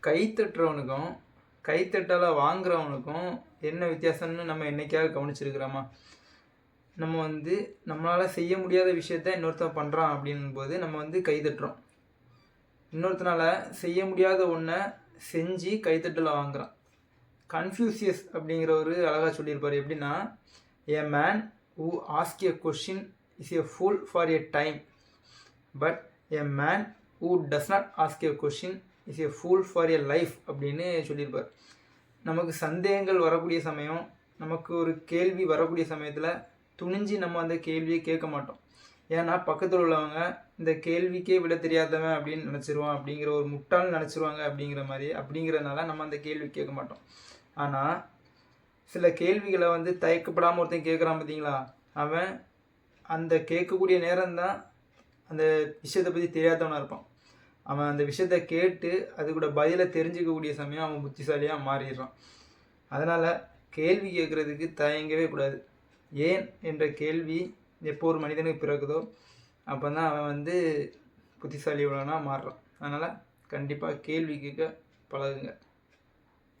கை தட்டுறவனுக்கும் கைத்தட்டலை வாங்குறவனுக்கும் என்ன வித்தியாசம்னு நம்ம என்னைக்காவது கவனிச்சிருக்கிறோமா? நம்ம வந்து நம்மளால் செய்ய முடியாத விஷயத்த இன்னொருத்தன் பண்ணுறான் அப்படின் போது நம்ம வந்து கை தட்டுறோம். இன்னொருத்தனால செய்ய முடியாத ஒன்றை செஞ்சு கைத்தட்டலை வாங்குறான். கன்ஃபியூசியஸ் அப்படிங்கிறவர் அழகாக சொல்லியிருப்பார். எப்படின்னா a man who ask a question is a fool for a time but a man who does not ask a question is a fool for a life அப்படின்னு சொல்லியிருப்பார். நமக்கு சந்தேகங்கள் வரக்கூடிய சமயம் நமக்கு ஒரு கேள்வி வரக்கூடிய சமயத்தில் துணிஞ்சு நம்ம அந்த கேள்வியை கேட்க மாட்டோம். ஏன்னா பக்கத்தில் உள்ளவங்க இந்த கேள்விக்கே விட தெரியாதவன் அப்படின்னு நினச்சிருவான் அப்படிங்கிற ஒரு முட்டாள் நினச்சிருவாங்க அப்படிங்கிற மாதிரி அப்படிங்கிறதுனால நம்ம அந்த கேள்வி கேட்க மாட்டோம். ஆனால் சில கேள்விகளை வந்து தயக்கப்படாமல் ஒருத்தன் கேட்குறான் பார்த்தீங்களா அவன் அந்த கேட்கக்கூடிய நேரம்தான் அந்த விஷயத்தை பற்றி தெரியாதவனாக இருப்பான். அவன் அந்த விஷயத்த கேட்டு அது கூட பதிலை தெரிஞ்சுக்கக்கூடிய சமயம் அவன் புத்திசாலியாக மாறிடுறான். அதனால் கேள்வி கேட்குறதுக்கு தயங்கவே கூடாது. ஏன் என்ற கேள்வி எப்போ ஒரு மனிதனுக்கு பிறகுதோ அப்போ தான் அவன் வந்து புத்திசாலி உள்ளனா மாறுறான். அதனால் கண்டிப்பாக கேள்வி கேட்க பழகுங்க.